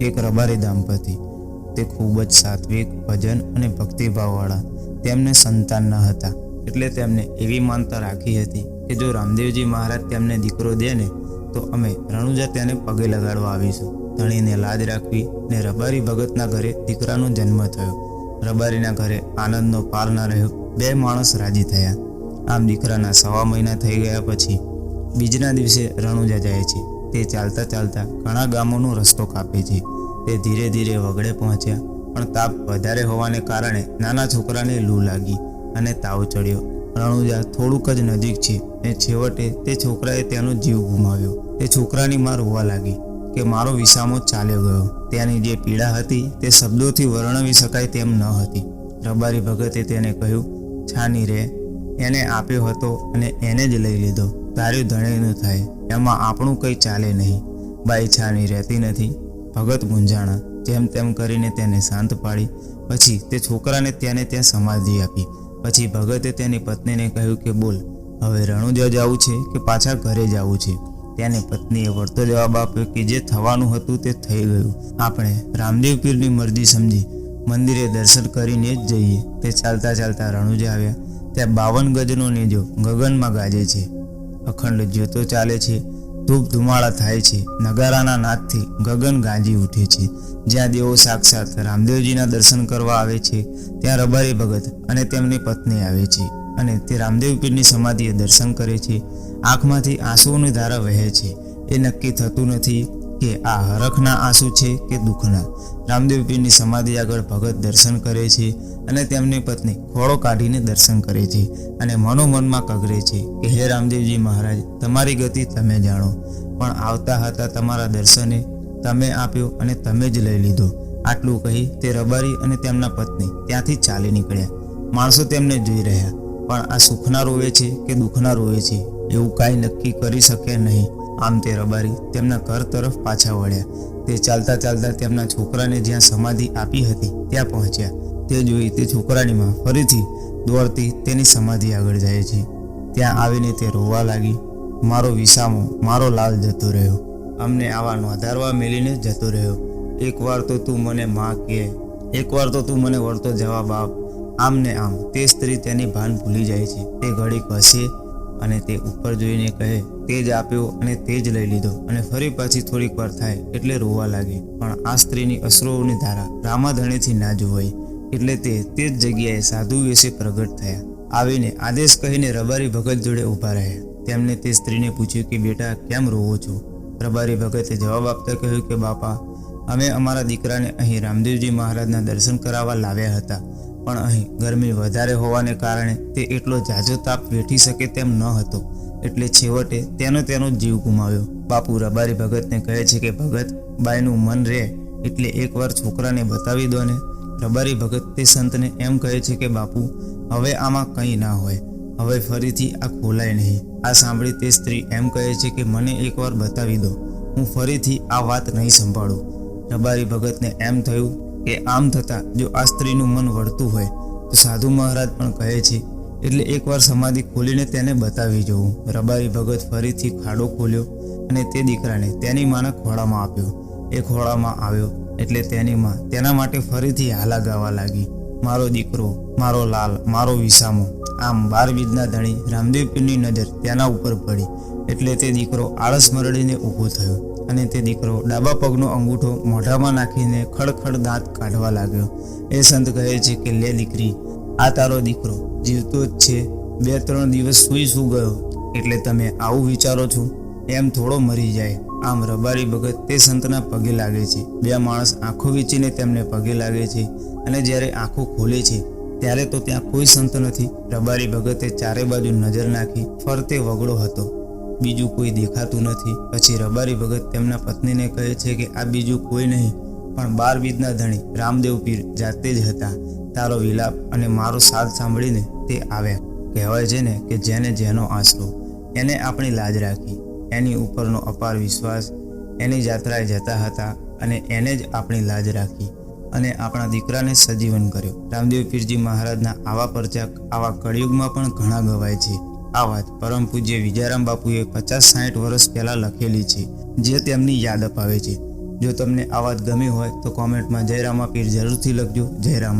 એક રબારી દાંપતી. તે ખૂબ જ સાત્વિક, ભજન અને ભક્તિભાવવાળા. તેમને સંતાન ન હતા. એટલે તેમને એવી માનતા રાખી હતી કે જો રામદેવજી મહારાજ તેમને દીકરો દે ને તો અમે રણુજા તેને પગે લગાડવા આવીશું. ધણીને લાજ રાખવી ને રબારી ભગતના ઘરે દીકરાનો જન્મ થયો. રબારીના ઘરે આનંદનો પાર ન રહ્યો. બે માણસ રાજી થયા. આમ દીકરાના સવા મહિના થઈ ગયા પછી બીજના દિવસે રણુજા જાય છે. તે ચાલતા ચાલતા ઘણા ગામોનો રસ્તો કાપે છે. તે ધીરે ધીરે વગડે પહોંચ્યા, પણ તાપ વધારે હોવાને કારણે નાના છોકરાને લૂ લાગી અને તાવ ચડ્યો. રણુજા થોડુંક જ નજીક છે ને છેવટે તે છોકરાએ તેનો જીવ ગુમાવ્યો. તે છોકરાની માં રોવા લાગી કે મારો વિસામો ચાલ્યો ગયો. તેની જે પીડા હતી તે શબ્દોથી વર્ણવી શકાય તેમ ન હતી. રબારી ભગતે તેને કહ્યું, છાની રે, એને આપ્યો હતો અને એને જ લઈ લીધો. તાર્યું ધણેનું થાય. એમાં આપણું કંઈ ચાલે નહીં. બાઈ છાની રહેતી નથી. ભગત ગુંજાણા જેમ તેમ કરીને તેને શાંત પાડી. પછી તે છોકરાને ત્યાંને ત્યાં સમાધિ આપી. પછી ભગતે તેની પત્નીને કહ્યું કે, બોલ, હવે રણુજા જવું છે કે પાછા ઘરે જવું છે? તેની પત્નીએ વળતો જવાબ આપ્યો કે, જે થવાનું હતું તે થઈ ગયું. આપણે રામદેવ પીરની મરજી સમજી. મંદિરે દર્શન કરીને જ જઈએ. તે ચાલતા ચાલતા રણુજા આવ્યા. ત્યાં બાવન ગજનો નેજો ગગનમાં ગાજે છે. અખંડ જ્યોતો ચાલે છે, ધૂપ ધુમાળા થાય છે, નગારાના નાદથી ગગન ગાંજી ઉઠે છે. જ્યાં દેવો સાક્ષાત રામદેવજીના દર્શન કરવા આવે છે, ત્યાં રબારી ભગત અને તેમની પત્ની આવે છે અને તે રામદેવ પીરની સમાધિએ દર્શન કરે છે. આંખમાંથી આંસુઓની ધારા વહે છે. એ નક્કી થતું નથી કે આ હરખના આંસુ છે કે દુઃખના? રામદેવ પીરની સમાધિ આગળ ભગત દર્શન કરે છે અને તેમની પત્ની ખોળો કાઢીને દર્શન કરે છે અને મનોમનમાં કગરે છે કે હે રામદેવજી મહારાજ, તમારી ગતિ તમે જાણો. પણ આવતા હતા તમારા દર્શને તમે આપ્યો અને તમે જ લઈ લીધો. આટલું કહી તે રબારી અને તેમના પત્ની ત્યાંથી ચાલી નીકળ્યા. માણસો તેમને જોઈ રહ્યા. પણ આ સુખના રોવે છે કે દુઃખના રોવે છે? એવું કાંઈ નક્કી કરી શકે નહીં. આમ તે રબારી તેમના ઘર તરફ પાછા વળ્યા. તે ચાલતા ચાલતા તેમના છોકરાને જ્યાં સમાધિ આપી હતી, ત્યાં પહોંચ્યા. તે જોઈ તે છોકરાની માં ફરીથી દોડતી તેની સમાધિ આગળ જાય છે. ત્યાં આવીને તે રોવા લાગી, મારો વિસામો, મારો લાલ જતો રહ્યો. અમને આવા નોંધારવા મેલીને જતો રહ્યો. એકવાર તો તું મને માં કહે એકવાર તો તું મને વળતો જવાબ આપ. આમ ને આમ, તે સ્ત્રી તેની ભાન ભૂલી જાય છે. તે ઘડીક હસે અને તે ઉપર જોઈને કહે તે જ આપ્યો અને તે જ લઈ લીધો. અને ફરી પાછી થોડીક વાર થાય એટલે રોવા લાગી. પણ આ સ્ત્રીની અશ્રુઓની ધારા રામાધણીથી ના જોવાઈ. એટલે તે તે જ જગ્યાએ સાધુ વિશે પ્રગટ થયા. આવીને આદેશ કહીને રબારી ભગત જોડે ઊભા રહ્યા. તેમને તે સ્ત્રીને પૂછ્યું કે, બેટા, કેમ રોવો છો? રબારી ભગતે જવાબ આપતા કહ્યું કે, બાપા, અમે અમારા દીકરાને અહીં રામદેવજી મહારાજના દર્શન કરાવવા લાવ્યા હતા. પણ અહીં ગરમી વધારે હોવાને કારણે તે એટલો ઝાઝો તાપ વેઠી શકે તેમ ન હતો. એટલે છેવટે તેનો તેનો જીવ ગુમાવ્યો. બાપુ રબારી ભગતને કહે છે કે, ભગત બાઈનું મન રહે એટલે એકવાર છોકરાને બતાવી દો ને. રબારી ભગત તે સંતને એમ કહે છે કે, બાપુ, હવે આમાં કંઈ ના હોય. હવે ફરીથી આ ખોલાય નહીં. આ સાંભળી તે સ્ત્રી એમ કહે છે કે, મને એકવાર બતાવી દો. હું ફરીથી આ વાત નહીં સંભાળું. રબારી ભગતને એમ થયું કે આમ થતાં જો આ સ્ત્રીનું મન વળતું હોય, તો સાધુ મહારાજ પણ કહે છે, એટલે એકવાર સમાધિ ખોલીને તેને બતાવી જવું રબારી ભગત ફરીથી ખાડો ખોલ્યો અને તે દીકરાને તેની માના ખોળામાં આપ્યો. એ ખોળામાં આવ્યો એટલે તેની માં તેના માટે ફરીથી હાલા ગાવા લાગી. મારો દીકરો, મારો લાલ, મારો વિસામો. આમ બાર બીજના ધણી રામદેવ પીરની નજર તેના ઉપર પડી. એટલે તે દીકરો આળસ મરડીને ઊભો થયો અને તે દીકરો ડાબા પગનો અંગૂઠો મોઢામાં નાખીને ખડખડ દાંત કાઢવા લાગ્યો. એ સંત કહે છે કે, લે દીકરી, આ તારો દીકરો જીવતો જ છે. બે ત્રણ દિવસ સૂઈ સૂ ગયો? એટલે તમે આવું વિચારો છો? એમ થોડો મરી જાય. આમ રબારી ભગત તે સંતના પગે લાગે છે. બે માણસ આંખો વીચીને તેમને પગે લાગે છે અને જ્યારે આંખો ખોલે છે, ત્યારે તો ત્યાં કોઈ સંત નથી. રબારી ભગતે ચારે બાજુ નજર નાખી, ફરતે વગડો હતો. બીજું કોઈ દેખાતું નથી. પછી રબારી ભગત તેમના પત્નીને કહે છે કે આ બીજું કોઈ નહીં, પણ બાર બીજના ધણી રામદેવ પીર જાતે જ હતા. તારો વિલાપ અને મારો સાથ સાંભળીને તે આવ્યા. કહેવાય છે ને કે જેને જેનો આશરો, એને આપણી લાજ રાખી. એની ઉપરનો અપાર વિશ્વાસ, એની જાત્રાએ જતા હતા અને એને જ આપણી લાજ રાખી અને આપણા દીકરાને સજીવન કર્યો. રામદેવ પીરજી મહારાજના આવા પરચા, આવા કળિયુગમાં પણ ઘણા ગવાય છે. આ વાત પરમ પૂજ્ય વિજયરામ બાપુએ પચાસ સાઠ વર્ષ પહેલાં લખેલી છે, જે તેમની યાદ અપાવે છે. જો તમને આ વાત ગમી હોય તો કોમેન્ટમાં જયરામા પીર જરૂરથી લખજો જય રામા